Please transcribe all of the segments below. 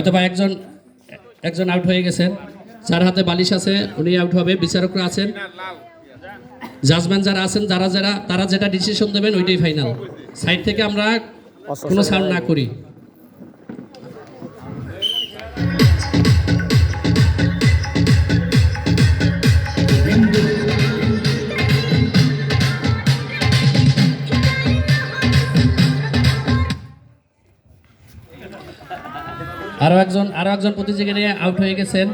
হয়তো বা একজন একজন আউট হয়ে গেছেন। যার হাতে বালিশ আছে, উনি আউট হবে, বিচারকরা আছেন। জাজম্যান যারা আছেন, যারা যারা, তারা যেটা ডিসিশন দেবেন, ওইটাই ফাইনাল সাইড থেকে আমরা কোনো সাউন্ড না করি। আরও একজন আরও একজন প্রতিযোগী নিয়ে আউট হয়ে গেছেন।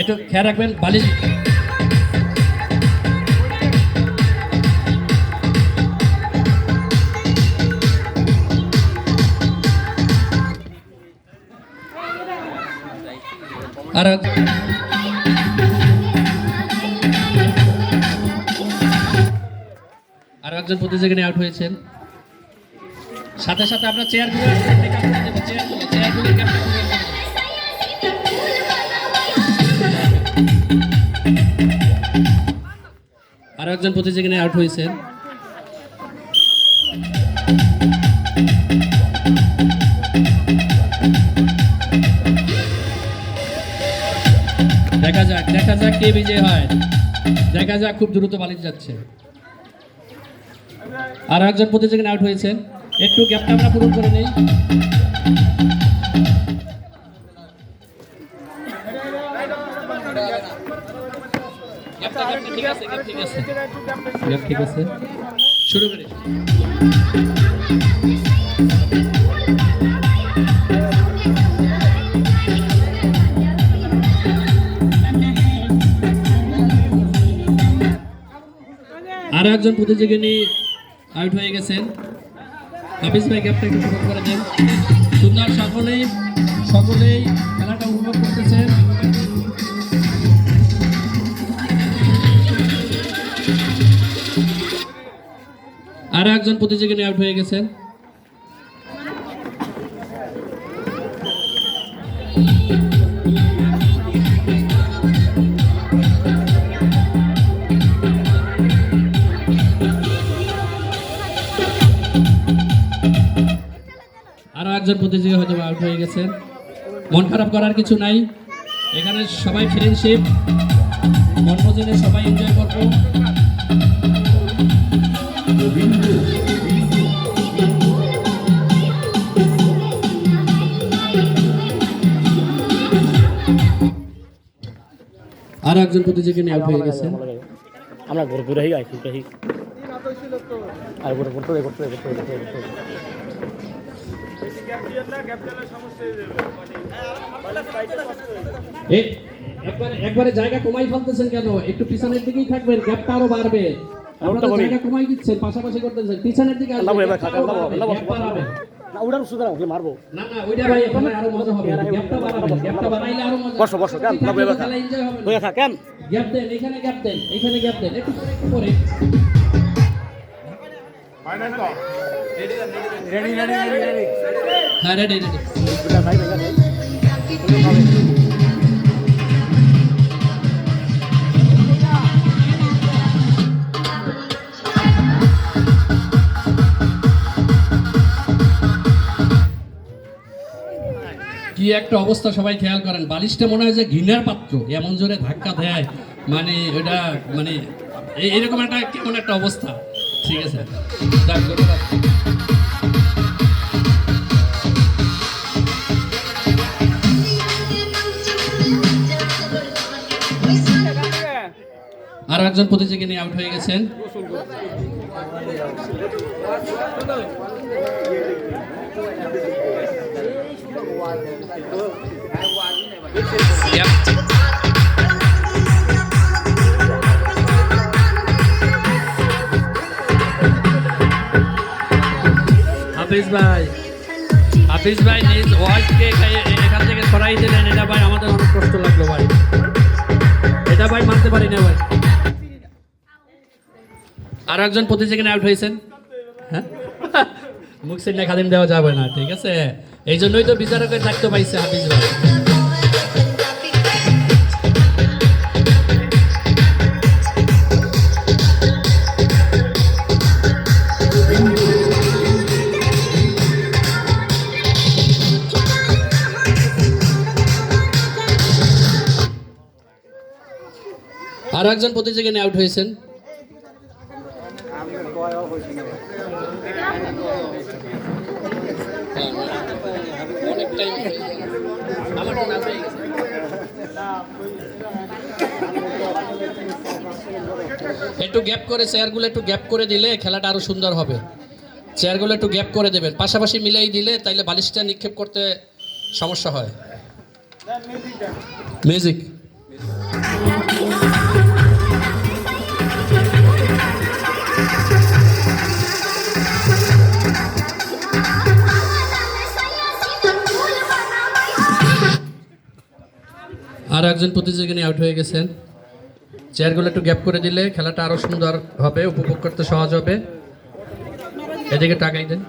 একটু খেয়াল রাখবেন, বালিশ আর আর একজন প্রতিযোগী আউট হয়েছেন। সাথে সাথে আপনার চেয়ারগুলো আরও একজন প্রতিযোগী আউট হয়েছেন দেখা যাক দেখা যাক কে বিজয় হয়। দেখা যাক খুব দ্রুত বালিশ যাচ্ছে। আর একজন প্রতিযোগী আউট হয়েছেন একটু গ্যাপটা আমরা পূরণ করে নেই। ঠিক আছে শুরু একজন প্রতিযোগিনী আউট হয়ে গেছেন। হাফিজ ভাই গ্যাপটা একটু পূরণ করে দেন? সুন্দর সকলেই সকলেই খেলাটা উপভোগ করতেছেন আরও একজন প্রতিযোগী আউট হয়ে গেছেন। আরও একজন প্রতিযোগী হয়তো আউট হয়ে গেছেন মন খারাপ করার কিছু নাই এখানে সবাই ফ্রেন্ডশিপ বনভোজনে সবাই এনজয় করব আর একজন প্রতিযোগী আউট হয়ে গেছেন আমরা ঘুরে ঘুরে আর ঘুরে ঘুরতে ঘুরতে ঘুরতে ঘুরতে একবারে একবারে জায়গা কমাই ফেলতেছেন কেন? একটু পিছনের দিকেই থাকবেন গ্যাপটা আরও বাড়বে। আপনারা জায়গা কমাই দিচ্ছেন পাশাপাশি করতেছেন। পিছনের দিকে আরও আল্লাহ বাড়বে, আল্লাহ গ্যাপ বাড়াবে। না ওটার সুতরাং ওকে মারবো না না ওইটা ভাই এখানে আরও মজা হবে। গ্যাপটা বাড়াবেন গ্যাপটা বাড়াইলে আরও মজা বসো, বসো, কেন? আল্লাহ এবার খা। খেলা এনজয় হবে। খা কেন? গ্যাপ দেন এখানে গ্যাপ দেন এখানে গ্যাপ দেন। একটু পরে, একটু পরে। হ্যাঁ রেডি রেডি এটা ভাই কি একটা অবস্থা, সবাই খেয়াল করেন। বালিশটা মনে হয় যে ঘৃণার পাত্র, এমন জোরে ধাক্কা দেয় মানে ওটা মানে এরকম একটা কেমন একটা অবস্থা। ঠিক আছে? আরও একজন প্রতিযোগী নিয়ে আউট হয়ে গেছেন। হাফিজ ভাই। হাফিজ ভাই নিজ ওয়াইফকে এখান থেকে সরাই দিলেন। এটা ভাই আমাদের অনেক কষ্ট লাগল ভাই। এটা ভাই মানতে পারি না ভাই। আর একজন প্রতি আউট হয়েছেন? হ্যাঁ? মুখ সেন্ডে খাদিম দেওয়া যাবে না, ঠিক আছে? এই জন্যই তো বিচারকের দায়িত্ব পাইছে হাফিজ ভাই। আর একজন প্রতিযোগিনী আউট হয়েছেন? একটু গ্যাপ করে চেয়ারগুলো একটু গ্যাপ করে দিলে খেলাটা আরও সুন্দর হবে। চেয়ারগুলো একটু গ্যাপ করে দেবেন। পাশাপাশি মিলাই দিলে তাইলে বালিশটা নিক্ষেপ করতে সমস্যা হয়। মিউজিক আর একজন প্রতিযোগী আউট হয়ে গেছেন। চেয়ারগুলো একটু গ্যাপ করে দিলে খেলাটা আরও সুন্দর হবে, উপভোগ করতে সহজ হবে। এদিকে টাকাই দেন।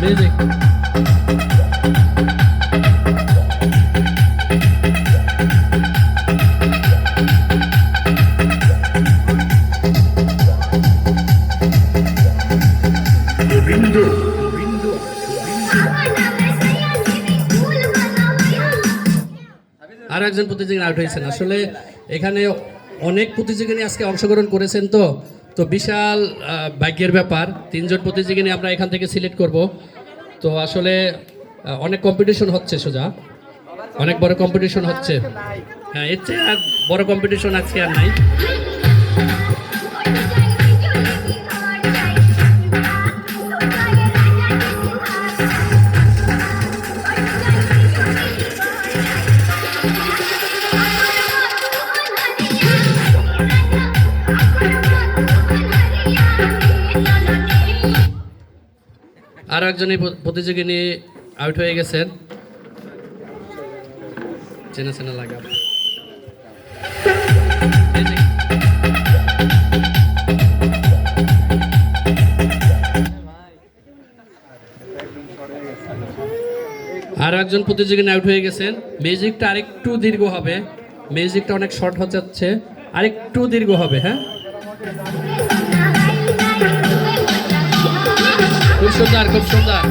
মিউজিক আর একজন প্রতিযোগী আউট হয়েছেন। আসলে এখানে অনেক প্রতিযোগী আজকে অংশগ্রহণ করেছেন তো। তো বিশাল ভাগ্যের ব্যাপার। তিনজন প্রতিযোগী আমরা এখান থেকে সিলেক্ট করব। তো আসলে অনেক কম্পিটিশন হচ্ছে সোজা। অনেক বড় কম্পিটিশন হচ্ছে। হ্যাঁ এর চেয়ে আর বড় কম্পিটিশন আজকে আর নাই। আর একজনই প্র- প্রতিযোগী নিয়ে আউট হয়ে গেছেন। চেনা চেনা লাগা। আর একজন প্রতিযোগী আউট হয়ে গেছেন। মিউজিকটা আরেকটু দীর্ঘ হবে। মিউজিকটা অনেক শর্ট হতে যাচ্ছে। আরেকটু দীর্ঘ হবে হ্যাঁ? সুন্দর, খুব সুন্দর।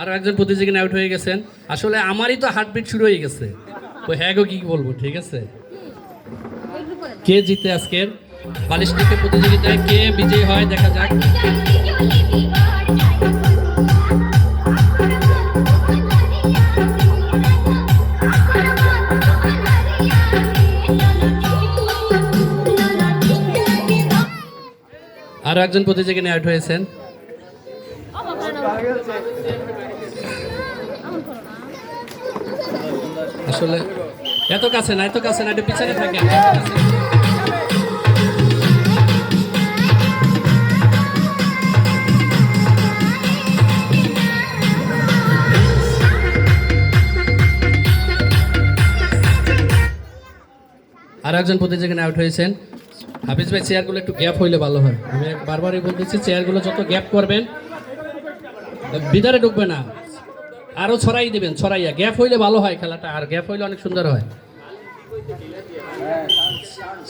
আর একজন প্রতিযোগী আউট হয়ে গেছেন। আসলে আমারই তো হার্টবিট শুরু হয়ে গেছে। তো হ্যাঁ গো, কি বলব, ঠিক আছে? কে জিতে আজকের? বালিশ প্রতিযোগিতায় কে বিজয়ী হয়, দেখা যাক। আর একজন প্রতিযোগী আউট হয়েছেন। আসলে এত কাছে না, এত কাছে না, একটু পিছনে থাকে। আর একজন প্রতিযোগী আউট হয়েছেন। হাফিজ ভাই চেয়ারগুলো একটু গ্যাপ হইলে ভালো হয়। আমি বারবারই বলতেছি চেয়ারগুলো যত গ্যাপ করবেন, ভিতরে ঢুকবে না। আরও ছড়াই দিবেন, ছড়াইয়া। গ্যাপ হইলে ভালো হয় খেলাটা, আর গ্যাপ হইলে অনেক সুন্দর হয়।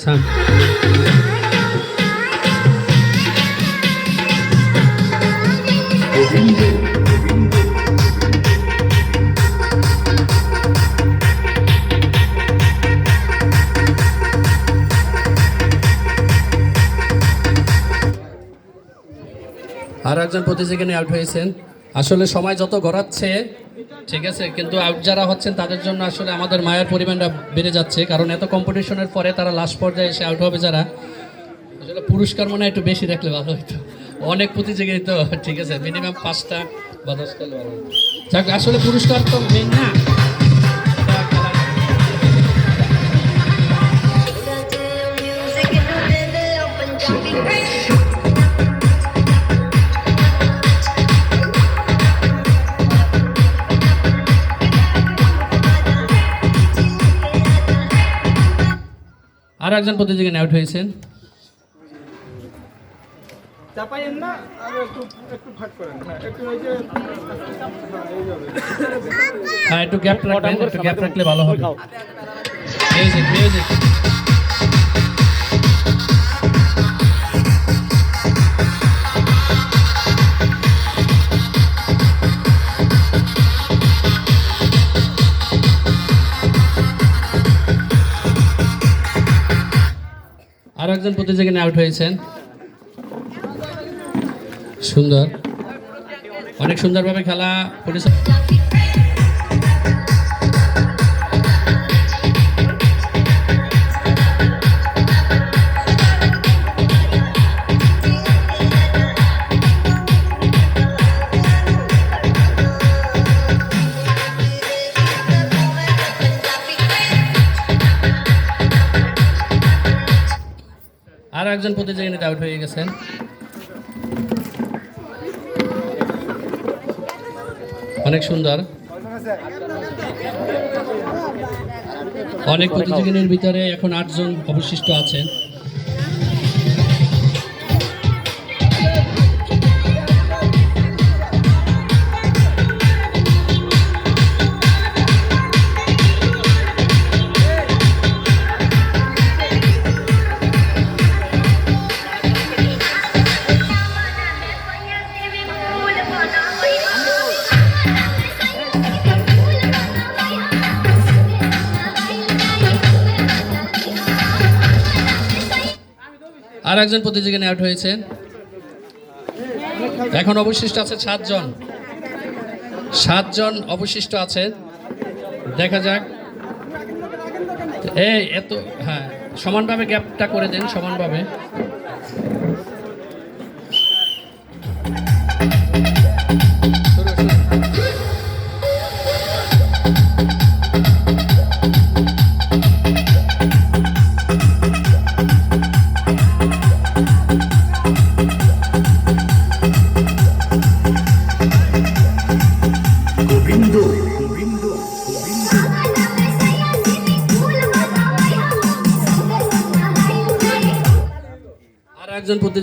সাম। আর একজন প্রতিযোগী আউট হয়েছেন। আসলে সময় যত গড়াচ্ছে, ঠিক আছে, কিন্তু আউট যারা হচ্ছেন, তাদের জন্য আসলে আমাদের মায়ের পরিমাণটা বেড়ে যাচ্ছে। কারণ এত কম্পিটিশনের পরে তারা লাস্ট পর্যায়ে এসে আউট হবে যারা, আসলে পুরস্কার মনে একটু বেশি রাখলে ভালো হতো। অনেক প্রতিযোগী তো, ঠিক আছে মিনিমাম পাঁচটা বা দশটা। যাক, আসলে পুরস্কার তো মেন না। একজন প্রতিযোগী আউট হয়েছেন। চাপাইয়েন না আর একটু একটু ভাগ করেন। একটু ওই যে হ্যাঁ, একটু গ্যাপ রাখবেন একটু গ্যাপ রাখলে ভালো হবে। মিউজিক মিউজিক একজন প্রতিযোগিনী আউট হয়েছেন। সুন্দর। অনেক সুন্দরভাবে খেলা পরিচালনা আরও একজন প্রতিযোগিতা আউট হয়ে গেছেন। অনেক সুন্দর। অনেক প্রতিযোগিনীর ভিতরে এখন আটজন অবশিষ্ট আছেন। আর একজন প্রতিযোগী আউট হয়েছে। এখন অবশিষ্ট আছে সাতজন। সাতজন অবশিষ্ট আছে। দেখা যাক। এই, এত হ্যাঁ সমানভাবে গ্যাপটা করে দিন, সমানভাবে।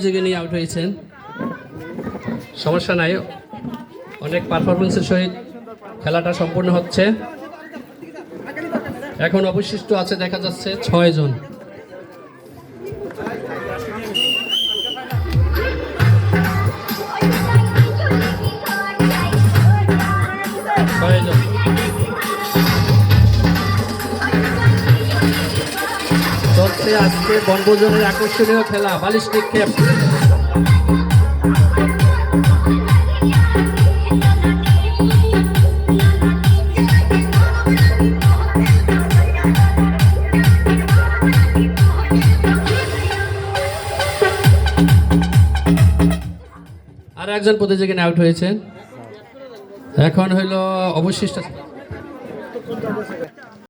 প্রতিযোগী নিয়ে আউট হয়েছেন। সমস্যা নাই। অনেক পারফরমেন্সের সহিত খেলাটা সম্পূর্ণ হচ্ছে। এখন অবশিষ্ট আছে, দেখা যাচ্ছে, ছয় জন। আজকে বনভোজনের আকর্ষণীয় খেলা বালিস্টিক ক্যাপ আর একজন প্রতিযোগী আউট হয়েছেন এখন হইল অবশিষ্ট